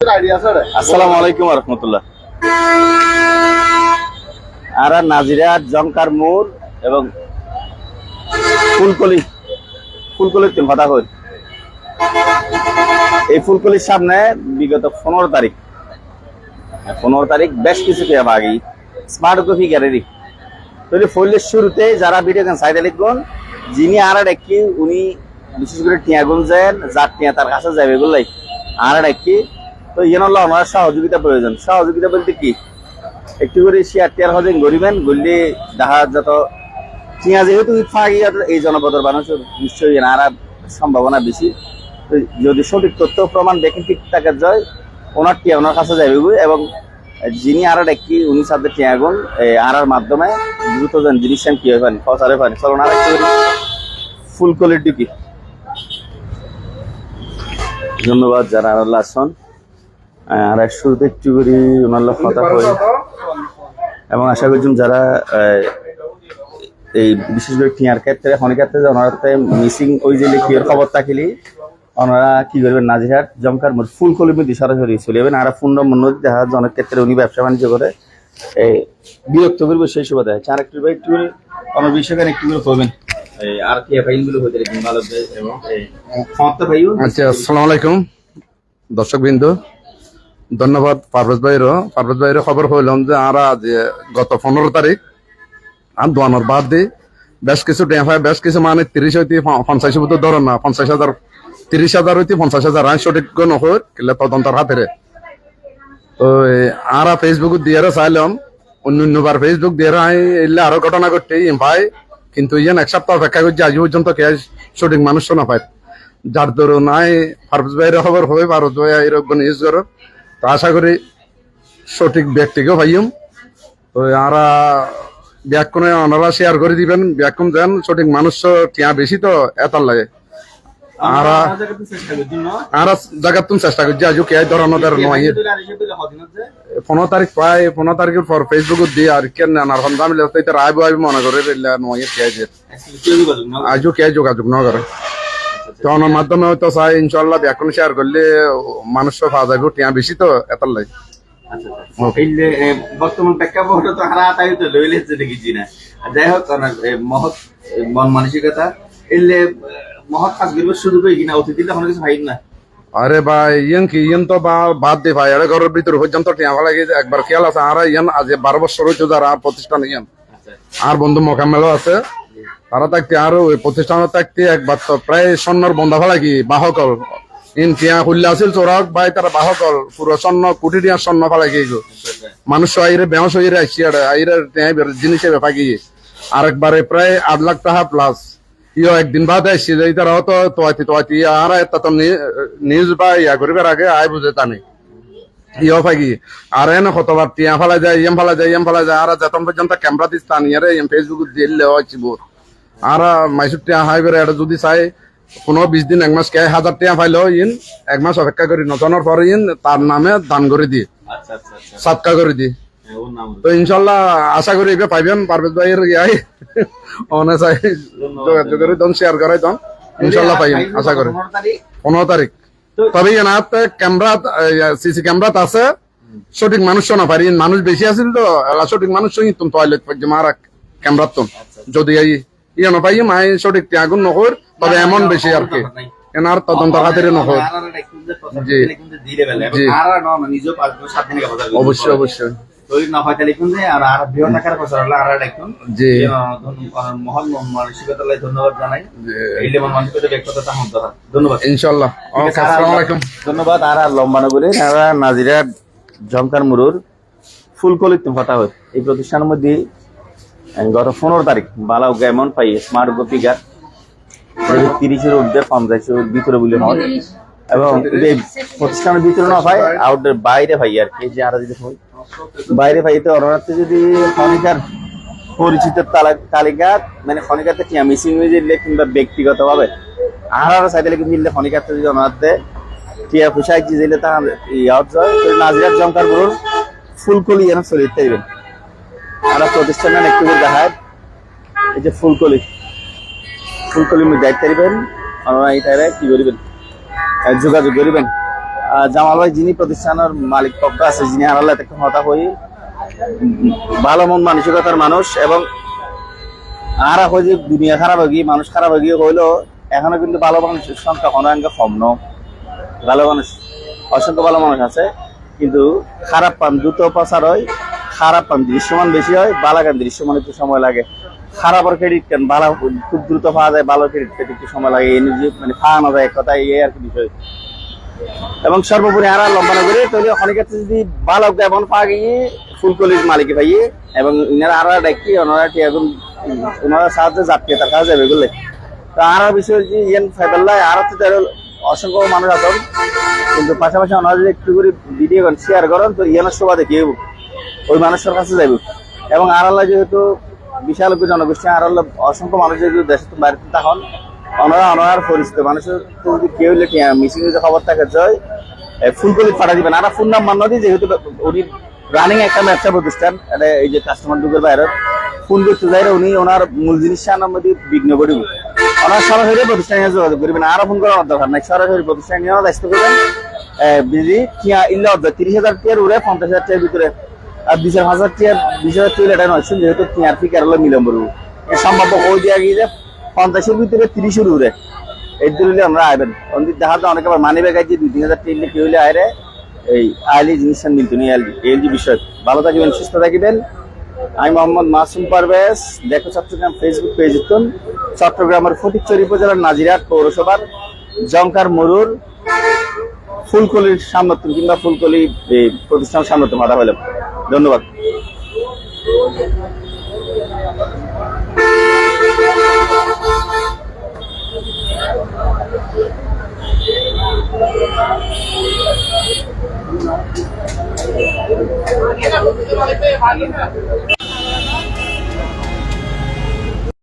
আসসালামু আলাইকুম রহমতুল্লাহ আর নাজিরাত জমকার মোড় এবং ফুলকলি ফুলকলির কথা কই এই ফুলকলির সামনে বিগত পনেরো তারিখ। পনেরো তারিখ বেশ কিছু বাগি। স্মার্ট কপি গ্যালারি তৈরি ফইলের শুরুতে যারা ভিডিও গান সাইড লিখুন, যিনি আর উনি বিশেষ করে টিয়াগুন যান যার টিয়া তার কাছে যাবে এগুলাই আর একটি তো ইয়েন হলো আমার সহযোগিতা প্রয়োজন। সহযোগিতা বলতে কি? একটু করে শেয়ার টিয়ার হজেন, গরিবেন গড়লে দেখা যত টিয়া যেহেতু ফাঁকি এই জনপদের মানুষের নিশ্চয়ই আর সম্ভাবনা বেশি। তো যদি সঠিক তথ্য প্রমাণ দেখেন, ঠিক থাকে যায় ওনার টিয়া ওনার কাছে গো এবং যিনি আর একটি উনি সাথে টিয়াগুন আর মাধ্যমে দ্রুত যেন জিনিস কি হয়ে পানি ফসারে পানি চলো আর একটু ফুলকলির ডিউটি ধন্যবাদ, যারা আল্লাহ আসন আর এক শুরুতে একটু করি ওনার লোক কথা কই। এবং আশা করছি যারা এই বিশেষ করে টিয়ার ক্ষেত্রে অনেক ক্ষেত্রে মিসিং ওই যে লিখির খবর থাকিলি ওনারা কি করবেন নাজিহাট জমকার মোট ফুল কলিমিতি সরাসরি চলে যাবেন। আর ফোন নম্বর নদী দেখা যাচ্ছে অনেক ক্ষেত্রে উনি ব্যবসা বাণিজ্য করে। এই বিরক্ত করবে সেই সুবাদে। চার একটু ভাই একটু করে আমার বিষয়খানে একটু করে করবেন আর কি ফাইলগুলো হতে ভালো এবং আচ্ছা আসসালামু আলাইকুম দর্শক বিন্দু ধন্যবাদ পারভেজ ভাইয়েরও পারভেজ ভাইয়ের খবর হইলাম যে আমরা যে গত পনেরো তারিখ, আর দোয়ানোর বাদ দিয়ে বেশ কিছু হয়, বেশ কিছু মানে তিরিশ হইতে পঞ্চাশ মতো ধরেন না, পঞ্চাশ হাজার, তিরিশ হাজার হইতে পঞ্চাশ হাজার আইন সঠিক নহর কিলে তদন্তের হাতেরে। তো আর ফেসবুক দিয়ে চাইলাম অন্য অন্যবার ফেসবুক দিয়ে আই এলে আরও ঘটনা ঘটে ভাই। কিন্তু ইয়ান এক সপ্তাহ অপেক্ষা করছে আজ পর্যন্ত কে সঠিক মানুষ না পায়। যার দরুন আই ফারুজ ভাইয়ের খবর হবে ফারুজ ভাই এরকম ইউজ করো। তো আশা করি সঠিক ব্যক্তিকেও পাইম। তো আরা ব্যাকুণে ওনারা শেয়ার করে দিবেন ব্যাকুম দেন সঠিক মানুষ টিয়া বেশি তো এতার লাগে। আরা আরা জায়গা তুমি চেষ্টা করছি আজও কে ধরানো ধর নয় পনেরো তারিখ পাই পনেরো তারিখের পর ফেসবুক দিয়ে আর কেন নানার সন্ধ্যা মিলে তো আইব আইব মনে করে নয় কে আজও কে যোগাযোগ ন করে। তো মাধ্যমে হয়তো চাই ইনশাল্লাহ এখন শেয়ার করলে মানুষ পাওয়া যাবে টিয়া বেশি তো এতার লাগে বর্তমান প্রেক্ষাপট তো হারা তাই তো লইলে দেখেছি না। যাই হোক মহৎ মন মানসিকতা এলে এ, মহৎ কাজ করবে শুধু করে কিনা কিছু ভাই না। আরে ভাই ইয়ান কি ইয়ান তো বা- বাদ দে ভাই আরে ঘরের ভিতরে পর্যন্ত টিয়া ভালো লাগে একবার খেয়াল আছে আর ইয়ান আজ বারো বছর হইতো যারা আর প্রতিষ্ঠান ইয়ান। আর বন্ধু মোকামেলও আছে। তারা থাকতে আর ওই প্রতিষ্ঠানে থাকতে একবার তো প্রায় স্বর্ণর বন্ধা ফেলা কি? বাহকল। ইন টিয়া খুললে আছিল চোরক, ভাই তারা বাহকল। পুরো স্বর্ণ কোটি টিয়া স্বর্ণ ফেলা কি মানুষ আইরে বেহস হইরে আর আইরে জিনিসে বেফা কি? আর একবারে প্রায় আট লাখ টাকা প্লাস ইয়ো একদিন বাদ আসছি যে তারা হতো তোয়াতি তোয়াতি আর এটা তো নিউজ বা ইয়া করিবার আগে আয় বুঝে তা নেই ইয় ফাগি আর এন কতবার টিয়া ফেলা যায়, ইয়েম ফেলা যায়, ইয়েম ফেলা যায়, আর যতন পর্যন্ত ক্যামেরা দিস তা নিয়ে ফেসবুক দিলে হচ্ছে বহুত আর মাইসুর টিয়া হাই বেড়ে এটা যদি চাই পনেরো বিশ দিন এক মাস কে হাজার টিয়া পাইলেও ইন এক মাস অপেক্ষা করি নজনের পরে ইন তার নামে দান করে দি আচ্ছা আচ্ছা আচ্ছা। সাতকা করে দি ওর নাম। তো ইনশাল্লাহ আশা করি এবার পাইবেন পারভেজ ভাইয়ের ইয়াই। অনে চাই যোগাযোগ করে দন শেয়ার করাই দন ইনশাল্লাহ পাইবেন আশা করি। পনেরো তারিখ তবে এনাত ক্যামেরা সিসি ক্যামেরাত আছে। সঠিক মানুষ না পারি মানুষ বেশি আছিল তো সঠিক মানুষ সঙ্গে তুমি টয়লেট মারা ক্যামেরাত তো যদি এই ইয়ে না পাই মাই সঠিক ত্যাগুন নহর তবে এমন বেশি আর কি। এনার তদন্ত খাতিরে নহর জি। জি। অবশ্যই অবশ্যই ইনশাল্লাহ ধন্যবাদ আর আর লম্বা নগরে নাজিরা জমকার মুরুর ফুলকলিত হয় এই প্রতিষ্ঠানের মধ্যে গত পনেরো তারিখ, বালাও গেমন পাই স্মার্ট গপিকার তিরিশের ঊর্ধ্বে পঞ্চাশের ভিতরে বলে হয় এবং প্রতিষ্ঠানের ভিতরে না ভাই আউটের বাইরে ভাই আর কি যে আর যদি হয়। বাইরে ভাই, তো অনার্থে যদি খনিকার পরিচিত তালা- তালিকা মানে টিয়া মিসিং হয়ে দিলে কিংবা ব্যক্তিগতভাবে আর আর সাইডে কিন্তু দিলে খনিকাতে যদি অনার্থে টিয়া ফুসাই কি দিলে তা ইয়াত যায় তো নাজিরাত জমকার গুরুর ফুলকলি যেন চলিতে দিবেন আর প্রতিষ্ঠানের একটু দেখায় এই যে ফুলকলি। ফুলকলির মধ্যে দায়িত্ব দিবেন আপনারা এই টাইমে কি করিবেন? যোগাযোগ করিবেন। জামাল ভাই, যিনি প্রতিষ্ঠানের মালিক, পক্ষ আছে, যিনি আড়ালে একটা হতা হই, ভালো মন, মানসিকতার মানুষ এবং আর হয়ে যে দুনিয়া খারাপ হয়ে মানুষ খারাপ হয়ে গিয়ে হইল এখনও কিন্তু ভালো মানুষের সংখ্যা অনেক কম ন ভালো মানুষ, অসংখ্য ভালো মানুষ আছে, কিন্তু খারাপ পান দ্রুত প্রচার হয় খারাপ পান, দৃশ্যমান বেশি হয় বালাগান দৃশ্যমান একটু সময় লাগে। খারাপের ক্রেডিট কেন? ভালো খুব দ্রুত পাওয়া যায়, ভালো ক্রেডিট পেতে একটু সময় লাগে, এই নিজে মানে ফাঁকানো যায় কথা এই আর কি বিষয়। এবং সর্বোপরি আর আর লম্বা না করে তাহলে অনেক ক্ষেত্রে যদি ভালো এমন পা গিয়ে ফুলকলির মালিকে পাইয়ে এবং ইনারা আর ডাকি ওনারা এখন ওনারা সাহায্যে যাত্রী তার কাছে যাবে বুঝলে তো আর বিষয় যে ইয়ান ফাইবাল্লাহ আর তো তার অসংখ্য মানুষ আছেন। কিন্তু পাশাপাশি ওনারা যদি একটু করে ভিডিও শেয়ার করেন, তো ইয়ানের শোভা দেখিয়ে ওই মানুষের কাছে যাইব। এবং আর আল্লাহ যেহেতু বিশাল জনগোষ্ঠী আর আল্লাহ অসংখ্য মানুষ যেহেতু দেশ বাড়িতে তখন, ওনারা ওনার পরিচিত মানুষের যদি কেউ লেখে মিসিং যদি খবর থাকে, জয় ফুলকলি ফাটা দিবেন। আর ফোন নাম্বার না দিয়ে যেহেতু উনি রানিং একটা ব্যবসা প্রতিষ্ঠান এটা এই যে কাস্টমার ঢুকের বাইরে, ফোন করতে যাই উনি ওনার মূল জিনিস নাম্বার দিয়ে বিঘ্ন করিব। ওনার সরাসরি প্রতিষ্ঠানে যোগাযোগ করবেন। আরও ফোন করার দরকার নাই। সরাসরি প্রতিষ্ঠানে দায়িত্ব করবেন। টিয়া, ইল্লা তিরিশ হাজার টিয়ার উড়ে পঞ্চাশ হাজার টিয়ার ভিতরে আর বিশ হাজার এটা নয় যেহেতু মিলন সম্ভাব্য কই গিয়ে পঞ্চাশের ভিতরে তিরিশের উড়ে এই আমরা আইবেন। অন্দির দেখা তো আবার মানি দুই তিন হাজার কেউ আইরে। এই আইলি জিনিসটা নি এলজি এলজি বিষয়। ভালো থাকিবেন, সুস্থ থাকিবেন। আমি মোহাম্মদ মাসুম পারভেজ। দেখো চট্টগ্রাম ফেসবুক পেজ চট্টগ্রামের ফটিকচুরি উপজেলার নাজিরাট পৌরসভার জঙ্কার মরুর ফুলকলির সামর্থ্য কিংবা ফুলকলি প্রতিষ্ঠান সামর্থ্য মাথা হইলাম ধন্যবাদ।